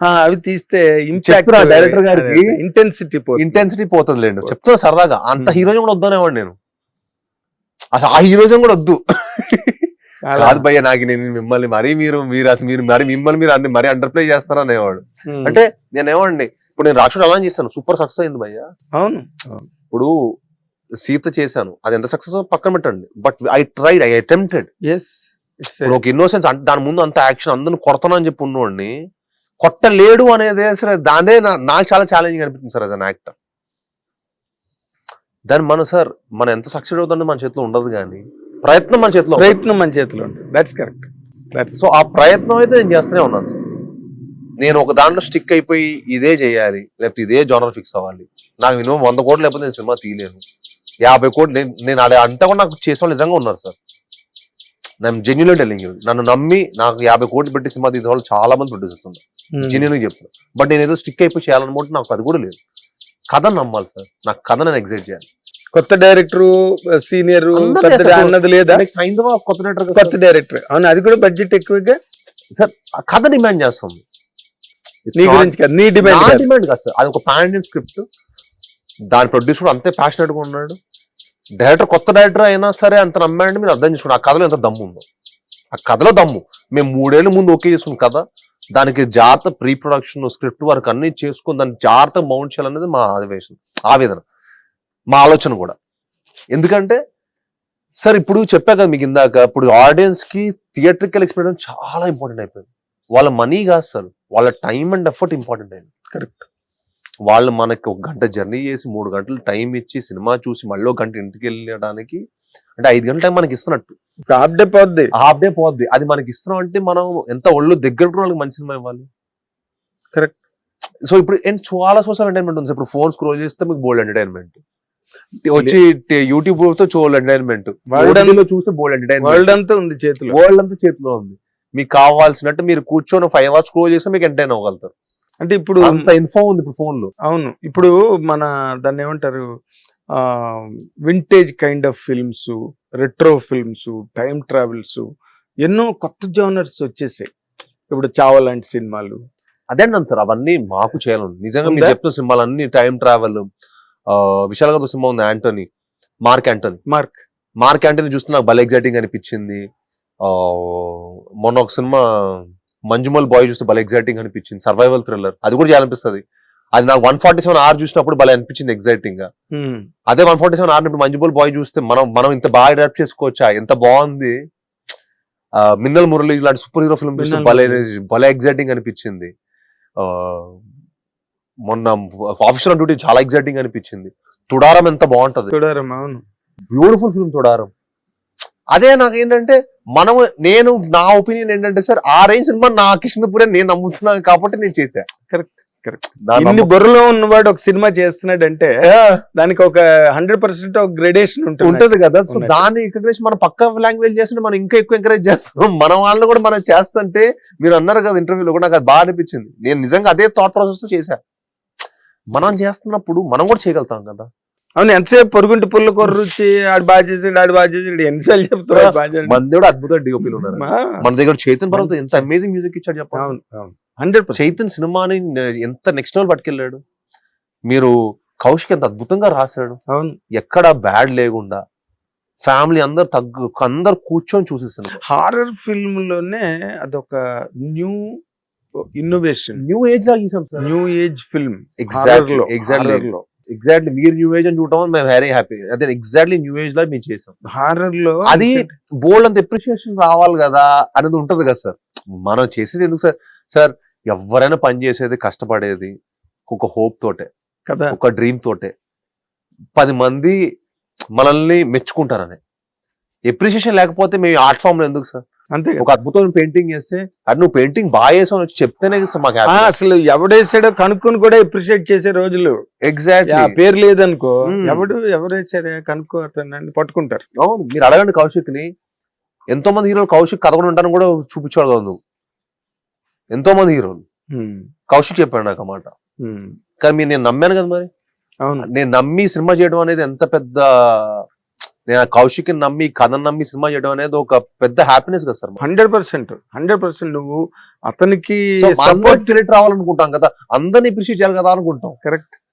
అవి తీస్తే director గారికి. ఇంటెన్సిటీ ఇంటెన్సిటీ పోతుంది. లేండి చెప్తున్నా సరదాగా. అంత. హీరోయిజం కూడా వద్దనేవాడు నేను. అసలు ఆ హీరోయిజం కూడా వద్దు. కాదు భయ్య నాకు నేను మిమ్మల్ని మరీ మీరు మీరు అసలు మీరు మరి మిమ్మల్ని మీరు అన్ని మరీ అండర్ ప్లే చేస్తారా అనేవాడు. అంటే నేను ఏమండి ఇప్పుడు నేను రాక్షసుడు అలా చేశాను. సూపర్ సక్సెస్ అయింది భయ్య. అవును. ఇప్పుడు సీత చేశాను. అది ఎంత సక్సెస్ పక్కన పెట్టండి. But I tried I attempted ఒక ఇన్నోసెన్స్ దాని ముందు అంత యాక్షన్ అందరిని కొడతాను అని చెప్పి ఉన్నోడిని కొట్టలేడు అనేది అసలు దానే నాకు చాలా ఛాలెంజింగ్ అనిపించింది సార్ యాజ్ అన్ యాక్టర్ దాని మనం సార్ మనం ఎంత సక్సెస్ అవుతుందో మన చేతిలో ఉండదు కానీ ప్రయత్నం మన చేతిలో. ప్రయత్నం మన చేతిలో ఉంటుంది. దట్స్ కరెక్ట్ సో ఆ ప్రయత్నం అయితే నేను చేస్తూనే ఉన్నాను సార్. నేను ఒక దాంట్లో స్టిక్ అయిపోయి ఇదే చేయాలి లేకపోతే ఇదే జోనర్ ఫిక్స్ అవ్వాలి. నాకు మినిమం వంద కోట్లు లేకపోతే నేను సినిమా తీయలేను. యాభై కోట్లు నేను నేను అలా అంతా కూడా నాకు చేసే వాళ్ళు నిజంగా ఉన్నారు సార్. నేను జెన్యున్ టెలింగ్ నన్ను నమ్మి నాకు యాభై కోట్లు పెట్టి సినిమా తీసే వాళ్ళు చాలా మంది ప్రొడ్యూసర్స్ ఉన్నారు. జెన్యున్ చెప్తున్నా. బట్ నేను ఏదో స్టిక్ అయిపోయి చేయాలనుకుంటే నాకు అది కూడా లేదు. కథ నమ్మాలి సార్. నాకు కథ నేను ఎగ్జైట్ చేయాలి. కొత్త డైరెక్టర్ సీనియర్. అన్నది లేదా? హైందవ కొత్త కదా కొత్త డైరెక్టర్ అవును? అది కూడా బడ్జెట్ ఎక్కువగా? సార్ కథ డిమాండ్ చేస్తుంది. నీ గురించి కాదు నీ డిమాండ్ డిమాండ్ కాదు. సార్. అది ఒక పాన్ స్క్రిప్ట్ దాని ప్రొడ్యూసర్ అంతే ప్యాషనెట్గా ఉన్నాడు. డైరెక్టర్ కొత్త డైరెక్టర్ అయినా సరే అంత నమ్మాడంటే మీరు అర్థం చేసుకోండి. ఆ కథలో ఎంత దమ్ము ఉందో. ఆ కథలో దమ్ము. మేము మూడేళ్ళ ముందు ఓకే చేసుకున్న కథ. దానికి జాగ్రత్త ప్రీ ప్రొడక్షన్ స్క్రిప్ట్ వర్క్ అన్ని చేసుకుని దాన్ని జాగ్రత్త మౌంట్ చేయాలనేది మా ఆవేశం ఆవేదన మా ఆలోచన కూడా. ఎందుకంటే సార్ ఇప్పుడు చెప్పా కదా మీకు ఇందాక ఇప్పుడు ఆడియన్స్కి థియేట్రికల్ ఎక్స్పీరియన్స్ చాలా ఇంపార్టెంట్ అయిపోయింది. వాళ్ళ మనీ కాదు సార్. వాళ్ళ టైం అండ్ ఎఫర్ట్ ఇంపార్టెంట్ అయింది కరెక్ట్ వాళ్ళు మనకి ఒక గంట జర్నీ చేసి మూడు గంటలు టైం ఇచ్చి సినిమా చూసి మళ్ళీ గంట ఇంటికి వెళ్ళడానికి అంటే ఐదు గంటల టైం మనకి ఇస్తున్నట్టు. హాఫ్ డే పోద్ది. హాఫ్ డే పోద్ది. అది మనకి ఇస్తున్నాం అంటే మనం ఎంత ఒళ్ళు దగ్గర వాళ్ళకి మంచి సినిమా ఇవ్వాలి. Correct. సో ఇప్పుడు చాలా సోర్స్ ఆఫ్ ఎంటర్టైన్మెంట్ ఉంది. ఇప్పుడు ఫోన్ స్క్రోల్ చేస్తే మీకు బోల్డ్ ఎంటర్టైన్మెంట్ వచ్చి యూట్యూబ్తో చూడాలి ఎంటర్టైన్మెంట్ చూస్తే బోల్డ్ ఎంటర్టైన్మెంట్ వరల్డ్ అంతా ఉంది చేతిలో. వరల్డ్ అంతా చేతిలో ఉంది. మీకు కావాల్సినట్టు మీరు కూర్చొని ఫైవ్ అవర్స్ స్క్రోల్ చేస్తే మీకు ఎంటర్టైన్ అవ్వగలుగుతారు. అంటే ఇప్పుడు అంత ఇన్ఫో ఉంది ఇప్పుడు ఫోన్లో. అవును. ఇప్పుడు మన దాన్ని ఏమంటారు? Vintage kind of films retro films time travels ఎన్నో కొత్త జోనర్స్ వచ్చేసాయి. ఇప్పుడు చావ లాంటి సినిమాలు. అదే అంటాను సార్ అవన్నీ మాకు చేయాలని నిజంగా మీరు? చెప్తున్న సినిమాలు అన్ని time travel Vishal garu cinema ఉంది Antony Mark Antony Mark Mark Antony చూస్తే నాకు భలే ఎగ్జైటింగ్ అనిపించింది. ఆ, మొన్న ఒక సినిమా మంజుమల్ బాయ్ చూస్తే భలే ఎగ్జైటింగ్ అనిపించింది. సర్వైవల్ థ్రిల్లర్ అది కూడా చేయాలనిపిస్తుంది అది నాకు వన్ ఫార్టీ సెవెన్ ఆర్ చూసినప్పుడు భలే అనిపించింది ఎగ్జైటింగ్గా. అదే వన్ ఫార్టీ సెవెన్ ఆర్ ఇప్పుడు మంజుమల్ బాయ్ చూస్తే మనం మనం ఇంత బాగా అడాప్ట్ చేసుకోవచ్చా? ఎంత బాగుంది? మిన్నల్ మురళి ఇలాంటి సూపర్ హీరో ఫిల్మ్ చూస్తే భలే. భలే ఎగ్జైటింగ్ అనిపించింది. మొన్న ఆఫీసర్ డ్యూటీ చాలా ఎగ్జైటింగ్ అనిపించింది. తుడారం ఎంత బాగుంటది. అవును. Beautiful film Thudarum. అదే నాకు ఏంటంటే మనం నేను నా ఒపీనియన్ ఏంటంటే సార్ ఆ రేంజ్ సినిమా నా కృష్ణపురే నేను నమ్ముతున్నాను కాబట్టి నేను చేశా. Correct. నా ఇన్ని బుర్రలో ఉన్నవాడు ఒక సినిమా చేస్తున్నాడంటే దానికి ఒక హండ్రెడ్ పర్సెంట్ ఒక గ్రేడేషన్ ఉంటుంది. ఉంటది కదా. సో. దాన్ని ఎంకరేజ్ మనం పక్క లాంగ్వేజ్ చేస్తుంటే మనం ఇంకా ఎక్కువ ఎంకరేజ్ చేస్తాం మన వాళ్ళని కూడా మనం చేస్తుంటే మీరు అన్నారు కదా ఇంటర్వ్యూలో కూడా నాకు అది బాగా అనిపించింది. నేను నిజంగా అదే థాట్ ప్రాసెస్తో చేశా. మనం చేస్తున్నప్పుడు మనం కూడా చేయగలుగుతాం కదా. అవును ఎంతసేపు పొరుగుంటి పుల్ల కొర్ర రుచి ఆడు బాగా చేసాడు ఆడు బాగా చేసాడు ఎన్నిసార్లు చెప్తాడు. మన దేవుడు డిఓపీలు ఉన్నారు. మన దగ్గర చైతన్ పర్వత ఎంత అమేజింగ్ మ్యూజిక్ ఇచ్చాడు చెప్పండి. అవును అవును. హండ్రెడ్ చైతన్ సినిమాని ఎంత నెక్స్ట్ లెవెల్ పట్టుకెళ్ళాడు? మీరు కౌశిక్ ఎంత అద్భుతంగా రాశాడు. అవును. ఎక్కడ బ్యాడ్ లేకుండా ఫ్యామిలీ అందరు తగ్గు అందరు కూర్చొని చూసేసాను హారర్ ఫిల్మ్లోనే అదొక న్యూ ఇన్నోవేషన్ న్యూ ఏజ్ లా గీసాం sir. New age film exactly exactly exactly మీరు న్యూ ఏజ్ అని చూడటం మేము వెరీ హ్యాపీ అదే ఎగ్జాక్ట్లీ న్యూ ఏజ్లో మేము చేసాం. హారర్లో అది బోల్డ్ అంత ఎప్రిషియేషన్ రావాలి కదా అనేది ఉంటది కదా సార్. మనం చేసేది ఎందుకు సార్? సార్ ఎవరైనా పని చేసేది కష్టపడేది ఒక హోప్ తోటే కదా. ఒక డ్రీమ్ తోటే. పది మంది మనల్ని మెచ్చుకుంటారని. ఎప్రిషియేషన్ లేకపోతే మేము ఆర్ట్ ఫామ్లో ఎందుకు సార్? అంతే. ఒక అద్భుతమైన పెయింటింగ్ చేస్తే అది నువ్వు పెయింటింగ్ బాగా చేసావు చెప్తేనే మాకు ఆ, అసలు ఎవడేసాడో కనుక్కొని కూడా అప్రిషియేట్ చేసే రోజులు. ఎగ్జాక్ట్లీ ఆ పేరు లేదనుకో. ఎవడు ఎవరు వేసారే కనుక్కో అతన్ని పట్టుకుంటారు. మీరు అడగండి కౌశిక్ని ఎంతో మంది హీరోలు కౌశిక్ కథ కూడా ఉంటాను కూడా చూపించాడు నువ్వు. ఎంతో మంది హీరోలు. కౌశిక్ చెప్పాడు నాకు ఆ మాట. Hmm. కానీ మీరు నేను నమ్మాను కదా మరి? అవును. నేను నమ్మి సినిమా చేయడం అనేది ఎంత పెద్ద నేను ఆ కౌశిక్ నమ్మి కథను నమ్మి సినిమా చేయడం అనేది ఒక పెద్ద హ్యాపీనెస్ కదా sir hundred percent hundred percent నువ్వు అతనికి సపోర్ట్ రావాలనుకుంటాం కదా అందరిని అప్రిషియేట్ చేయాలి కదా అనుకుంటాం. కరెక్ట్